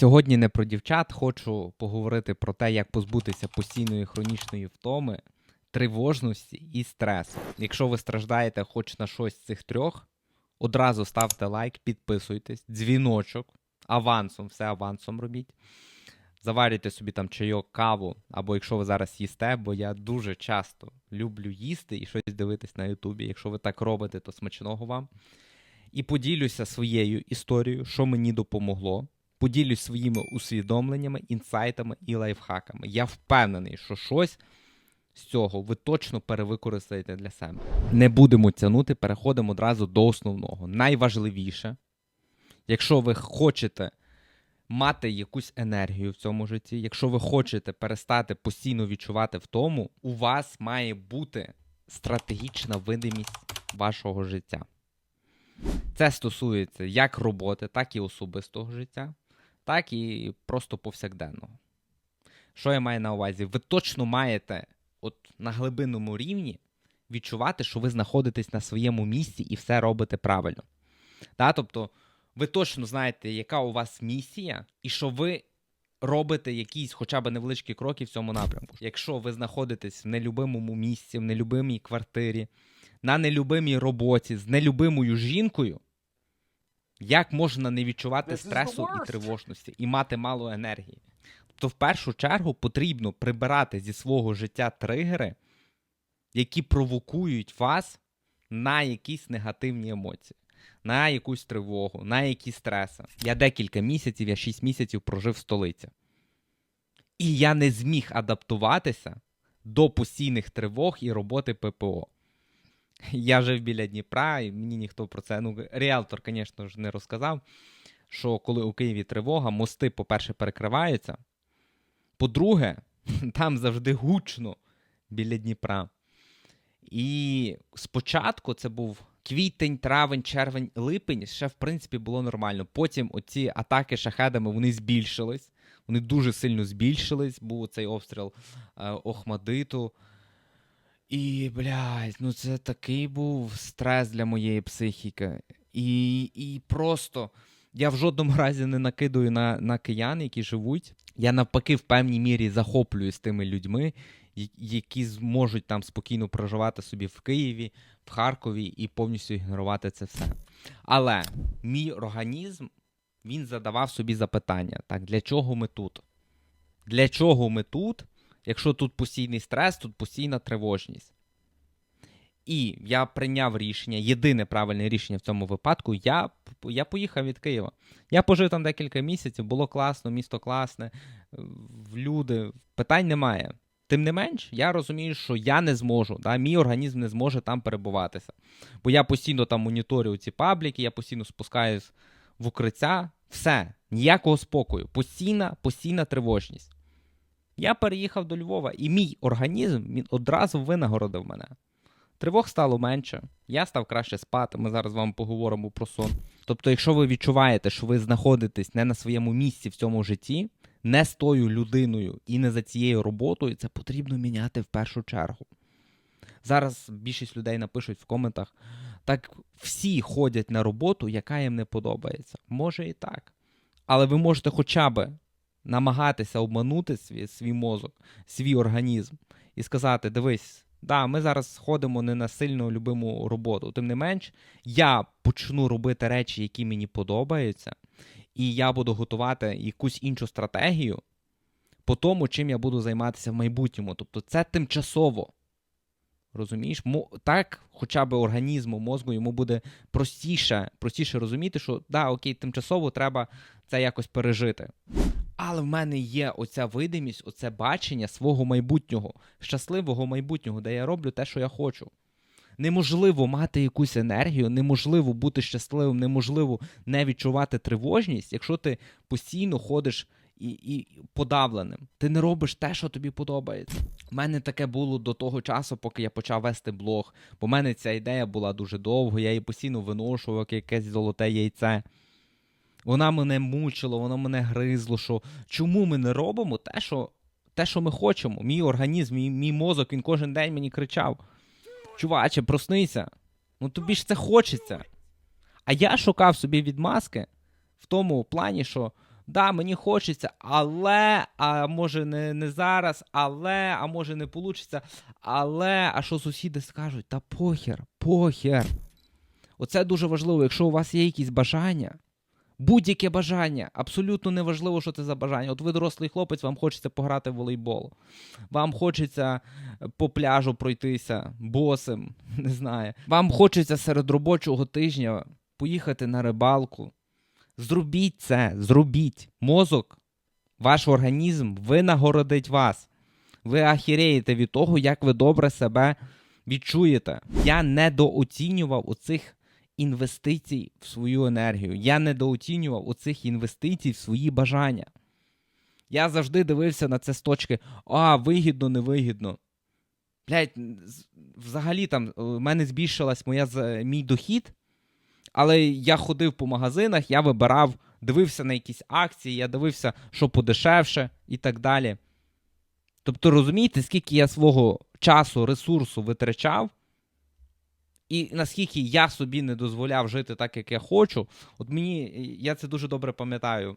Сьогодні не про дівчат, хочу поговорити про те, як позбутися постійної хронічної втоми, тривожності і стресу. Якщо ви страждаєте хоч на щось з цих трьох, одразу ставте лайк, підписуйтесь, дзвіночок, авансом, все авансом робіть. Заварюйте собі там чайок, каву, або якщо ви зараз їсте, бо я дуже часто люблю їсти і щось дивитись на Ютубі. Якщо ви так робите, то смачного вам. І поділюся своєю історією, що мені допомогло. Поділюсь своїми усвідомленнями, інсайтами і лайфхаками. Я впевнений, що щось з цього ви точно перевикористаєте для себе. Не будемо тягнути, переходимо одразу до основного. Найважливіше, якщо ви хочете мати якусь енергію в цьому житті, якщо ви хочете перестати постійно відчувати втому, у вас має бути стратегічна видимість вашого життя. Це стосується як роботи, так і особистого життя, так і просто повсякденного. Що я маю на увазі? Ви точно маєте от на глибинному рівні відчувати, що ви знаходитесь на своєму місці і все робите правильно. Та? Тобто, ви точно знаєте, яка у вас місія, і що ви робите якісь хоча б невеличкі кроки в цьому напрямку. Якщо ви знаходитесь в нелюбимому місці, в нелюбимій квартирі, на нелюбимій роботі з нелюбимою жінкою, як можна не відчувати стресу і тривожності і мати мало енергії? Тобто, в першу чергу потрібно прибирати зі свого життя тригери, які провокують вас на якісь негативні емоції, на якусь тривогу, на якісь стреси. Я декілька місяців, я 6 місяців прожив в столиці. І я не зміг адаптуватися до постійних тривог і роботи ППО. Я жив біля Дніпра, і мені ніхто про це. Ну, ріалтор, звісно ж, не розказав. Що коли у Києві тривога, мости, по-перше, перекриваються. По-друге, там завжди гучно біля Дніпра. І спочатку це був квітень, травень, червень, липень, ще в принципі було нормально. Потім оці атаки шахедами вони збільшились. Вони дуже сильно збільшились. Був цей обстріл е, Охмадиту. І, блядь, ну це такий був стрес для моєї психіки. І, і просто я в жодному разі не накидую на, на киян, які живуть. Я навпаки в певній мірі захоплююсь тими людьми, які зможуть там спокійно проживати собі в Києві, в Харкові і повністю ігнорувати це все. Але мій організм він задавав собі запитання: так, для чого ми тут? Для чого ми тут, якщо тут постійний стрес, тут постійна тривожність? І я прийняв рішення, єдине правильне рішення в цьому випадку. Я, я поїхав від Києва. Я пожив там декілька місяців, було класно, місто класне, люди, питань немає. Тим не менш, я розумію, що я не зможу, да, мій організм не зможе там перебуватися. Бо я постійно там моніторю ці пабліки, я постійно спускаюсь в укриття, все, ніякого спокою, постійна, постійна тривожність. Я переїхав до Львова, і мій організм він одразу винагородив мене. Тривог стало менше, я став краще спати. Ми зараз з вами поговоримо про сон. Тобто, якщо ви відчуваєте, що ви знаходитесь не на своєму місці в цьому житті, не з тою людиною і не за цією роботою, це потрібно міняти в першу чергу. Зараз більшість людей напишуть в коментах: так всі ходять на роботу, яка їм не подобається. Може і так. Але ви можете хоча б намагатися обманути свій, свій мозок, свій організм і сказати: дивись, да, ми зараз ходимо не на сильно любиму роботу. Тим не менш, я почну робити речі, які мені подобаються, і я буду готувати якусь іншу стратегію по тому, чим я буду займатися в майбутньому. Тобто це тимчасово. Розумієш? Так, хоча б організму, мозку йому буде простіше, простіше розуміти, що да, окей, тимчасово треба це якось пережити. Але в мене є оця видимість, оце бачення свого майбутнього, щасливого майбутнього, де я роблю те, що я хочу. Неможливо мати якусь енергію, неможливо бути щасливим, неможливо не відчувати тривожність, якщо ти постійно ходиш і, і подавленим. Ти не робиш те, що тобі подобається. У мене таке було до того часу, поки я почав вести блог. Бо в мене ця ідея була дуже довго, я її постійно виношував, як якесь золоте яйце. Вона мене мучила, вона мене гризло, що чому ми не робимо те, що, те, що ми хочемо. Мій організм, мій, мій мозок, він кожен день мені кричав: Чуваче, проснися. Ну тобі ж це хочеться. А я шукав собі відмазки в тому плані, що Да, мені хочеться, але, а може не, не зараз, але, а може не вийде, але, а що сусіди скажуть? Та похер, похер. Оце дуже важливо, якщо у вас є якісь бажання, будь-яке бажання, абсолютно неважливо, що це за бажання. От ви дорослий хлопець, вам хочеться пограти в волейбол, вам хочеться по пляжу пройтися босим, не знаю. Вам хочеться серед робочого тижня поїхати на рибалку. Зробіть це, зробіть. Мозок, ваш організм винагородить вас. Ви ахіреєте від того, як ви добре себе відчуєте. Я недооцінював оцих інвестицій в свою енергію. Я недооцінював оцих інвестицій в свої бажання. Я завжди дивився на це з точки: а, вигідно, невигідно. Блять, взагалі там у мене збільшилась моя мій дохід. Але я ходив по магазинах, я вибирав, дивився на якісь акції, я дивився, що подешевше і так далі. Тобто, розумієте, скільки я свого часу, ресурсу витрачав, і наскільки я собі не дозволяв жити так, як я хочу. От мені, я це дуже добре пам'ятаю.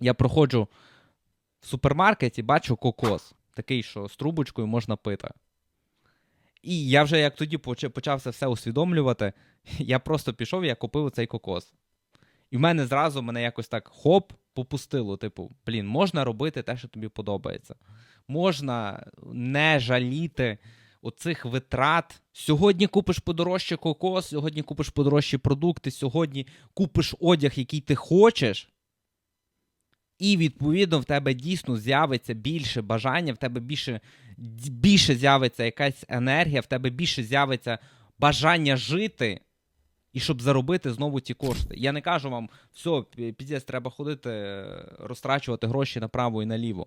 Я проходжу в супермаркеті, бачу кокос, такий, що з трубочкою можна пити. І я вже як тоді почався все усвідомлювати, я просто пішов, я купив цей кокос. І в мене зразу мене якось так хоп, попустило. Типу, блін, можна робити те, що тобі подобається. Можна не жаліти оцих витрат. Сьогодні купиш подорожче кокос, сьогодні купиш подорожчі продукти, сьогодні купиш одяг, який ти хочеш. І, відповідно, в тебе дійсно з'явиться більше бажання, в тебе більше більше з'явиться якась енергія, в тебе більше з'явиться бажання жити, і щоб заробити знову ті кошти. Я не кажу вам, все, піздець, треба ходити, розтрачувати гроші направо і наліво.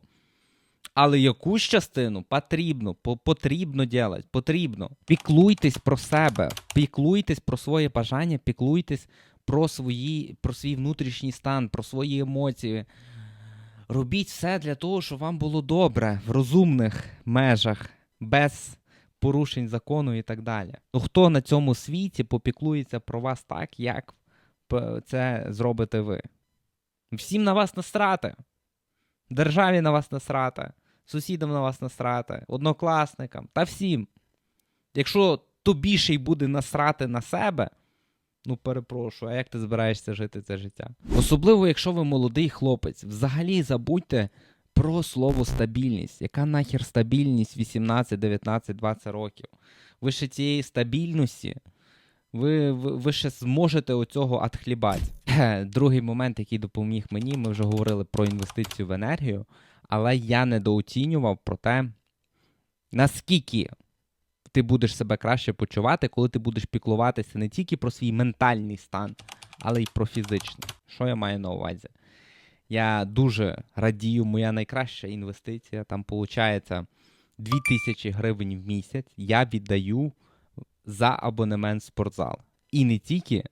Але якусь частину потрібно, потрібно робити, потрібно. Піклуйтесь про себе, піклуйтесь про своє бажання, піклуйтесь про свої, про свій внутрішній стан, про свої емоції. Робіть все для того, щоб вам було добре в розумних межах, без порушень закону і так далі. Ну хто на цьому світі попіклується про вас так, як це зробите ви? Всім на вас насрати. Державі на вас насрати, сусідам на вас насрати, однокласникам та всім. Якщо тобі ще й буде насрати на себе, Ну, перепрошую, а як ти збираєшся жити це життя? Особливо, якщо ви молодий хлопець, взагалі забудьте про слово стабільність. Яка нахер стабільність 18, 19, 20 років? Ви ще цієї стабільності, ви ви, ще зможете оцього отхлібати. Другий момент, який допоміг мені, ми вже говорили про інвестицію в енергію, але я недооцінював про те, наскільки ти будеш себе краще почувати, коли ти будеш піклуватися не тільки про свій ментальний стан, але й про фізичний. Що я маю на увазі? Я дуже радію, моя найкраща інвестиція. Там виходить 2000 гривень в місяць. Я віддаю за абонемент в спортзал. І не тільки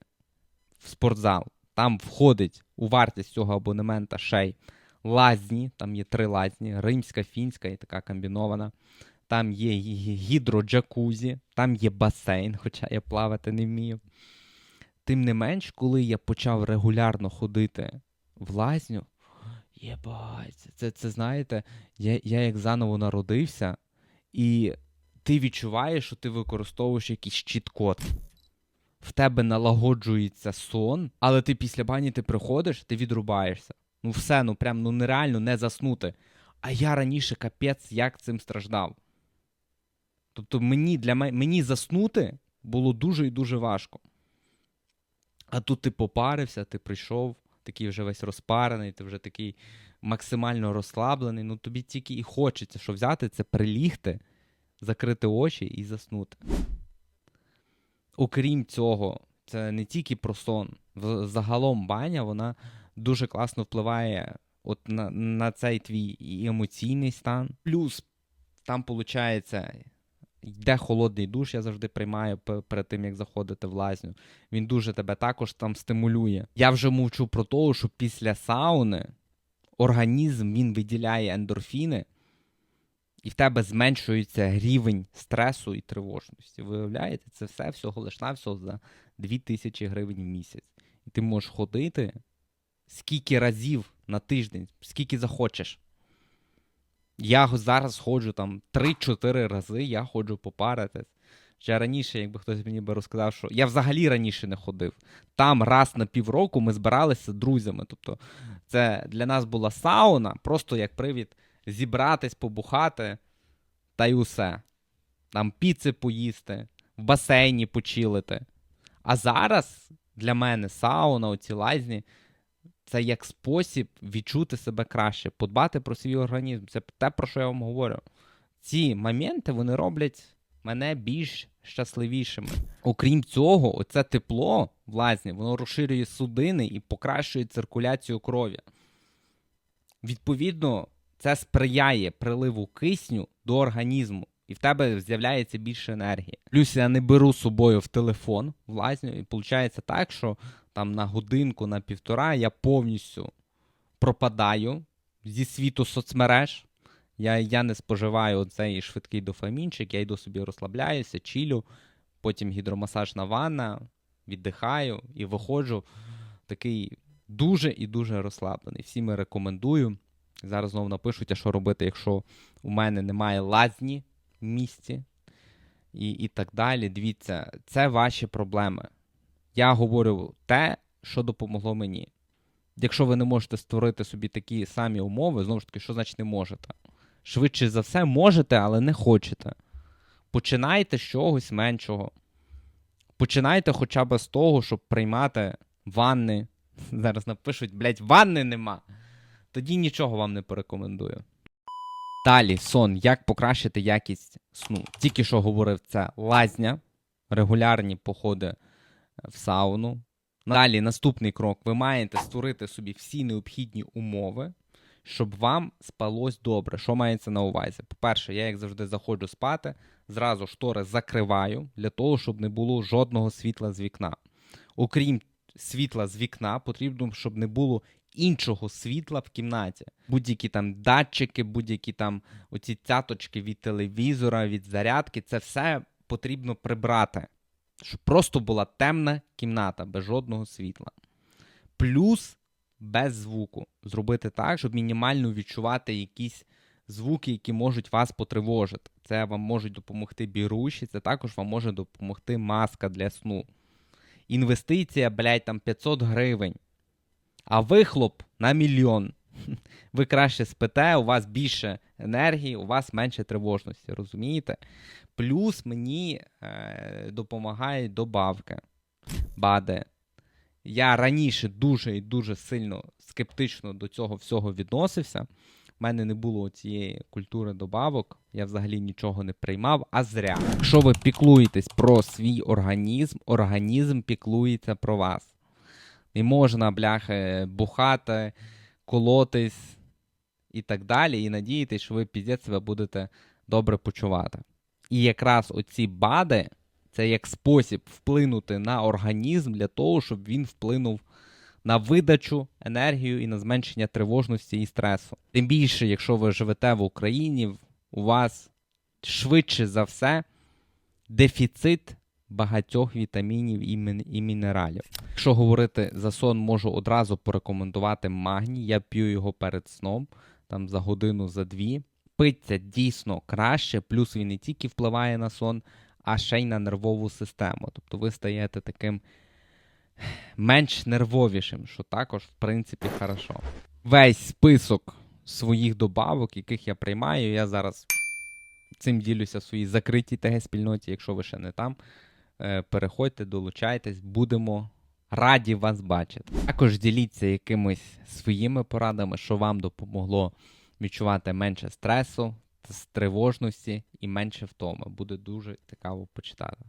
в спортзал. Там входить у вартість цього абонемента ще й лазні, там є три лазні: римська, фінська і така комбінована там є гідроджакузі, там є басейн, хоча я плавати не вмію. Тим не менш, коли я почав регулярно ходити в лазню, єбать, це, це знаєте, я, я як заново народився, і ти відчуваєш, що ти використовуєш якийсь чіт-код. В тебе налагоджується сон, але ти після бані ти приходиш, ти відрубаєшся. Ну все, ну прям ну нереально не заснути. А я раніше капець як цим страждав. Тобто мені для мені заснути було дуже і дуже важко. А тут ти попарився, ти прийшов, такий вже весь розпарений, ти вже такий максимально розслаблений. Ну тобі тільки і хочеться, що взяти це, прилігти, закрити очі і заснути. Окрім цього, це не тільки про сон. Загалом баня вона дуже класно впливає от на на цей твій емоційний стан. Плюс там, виходить, Йде холодний душ, я завжди приймаю перед тим, як заходити в лазню. Він дуже тебе також там стимулює. Я вже мовчу про те, що після сауни організм він виділяє ендорфіни, і в тебе зменшується рівень стресу і тривожності. Виявляєте, це все всього лиш навсього за 2000 гривень в місяць. І ти можеш ходити скільки разів на тиждень, скільки захочеш. Я зараз ходжу там 3-4 рази, я ходжу попаритись. Ще раніше, якби хтось мені би розказав, що я взагалі раніше не ходив. Там раз на півроку ми збиралися з друзями. Тобто, це для нас була сауна, просто як привід зібратись, побухати, та й усе. Там піци поїсти, в басейні почилити. А зараз для мене сауна, оці лазні це як спосіб відчути себе краще, подбати про свій організм. Це те, про що я вам говорю. Ці моменти вони роблять мене більш щасливішими. Окрім цього, оце тепло в лазні, воно розширює судини і покращує циркуляцію крові. Відповідно, це сприяє приливу кисню до організму, і в тебе з'являється більше енергії. Плюс я не беру з собою в телефон в лазню, і виходить так, що там на годинку, на півтора я повністю пропадаю зі світу соцмереж. Я, я не споживаю цей швидкий дофамінчик, я йду собі розслабляюся, чілю, потім гідромасажна ванна, віддихаю і виходжу такий дуже і дуже розслаблений. Всім рекомендую. Зараз знову напишуть, а що робити, якщо у мене немає лазні в місті і, і так далі. Дивіться, це ваші проблеми. Я говорю те, що допомогло мені. Якщо ви не можете створити собі такі самі умови, знову ж таки, що значить не можете? Швидше за все, можете, але не хочете. Починайте з чогось меншого. Починайте хоча б з того, щоб приймати ванни. Зараз напишуть, блядь, ванни нема. Тоді нічого вам не порекомендую. Далі, сон. Як покращити якість сну? Тільки що говорив, це лазня, регулярні походи в сауну. Далі, наступний крок. Ви маєте створити собі всі необхідні умови, щоб вам спалось добре. Що мається на увазі? По-перше, я, як завжди, заходжу спати, зразу штори закриваю для того, щоб не було жодного світла з вікна. Окрім світла з вікна, потрібно, щоб не було іншого світла в кімнаті. Будь-які там датчики, будь-які там оці цяточки від телевізора, від зарядки, це все потрібно прибрати. Щоб просто була темна кімната без жодного світла. Плюс без звуку. Зробити так, щоб мінімально відчувати якісь звуки, які можуть вас потривожити. Це вам можуть допомогти біруші, це також вам може допомогти маска для сну. Інвестиція, блядь, там 500 гривень. А вихлоп на мільйон. Ви краще спите, у вас більше енергії, у вас менше тривожності, розумієте? Плюс мені е, допомагають добавки. Баде. Я раніше дуже і дуже сильно скептично до цього всього відносився. У мене не було цієї культури добавок, я взагалі нічого не приймав, а зря. Якщо ви піклуєтесь про свій організм, організм піклується про вас. Не можна, бляхи, бухати, колотись і так далі, і надіятися, що ви піздець себе будете добре почувати. І якраз оці бади це як спосіб вплинути на організм для того, щоб він вплинув на видачу, енергію і на зменшення тривожності і стресу. Тим більше, якщо ви живете в Україні, у вас швидше за все дефіцит багатьох вітамінів і, мін- і мінералів. Якщо говорити за сон, можу одразу порекомендувати магній. Я п'ю його перед сном, там за годину, за дві. Питься дійсно краще, плюс він не тільки впливає на сон, а ще й на нервову систему. Тобто ви стаєте таким менш нервовішим, що також, в принципі, хорошо. Весь список своїх добавок, яких я приймаю, я зараз цим ділюся в своїй закритій ТГ-спільноті. Якщо ви ще не там, переходьте, долучайтесь, будемо раді вас бачити. Також діліться якимись своїми порадами, що вам допомогло відчувати менше стресу, з тривожності і менше втоми. Буде дуже цікаво почитати.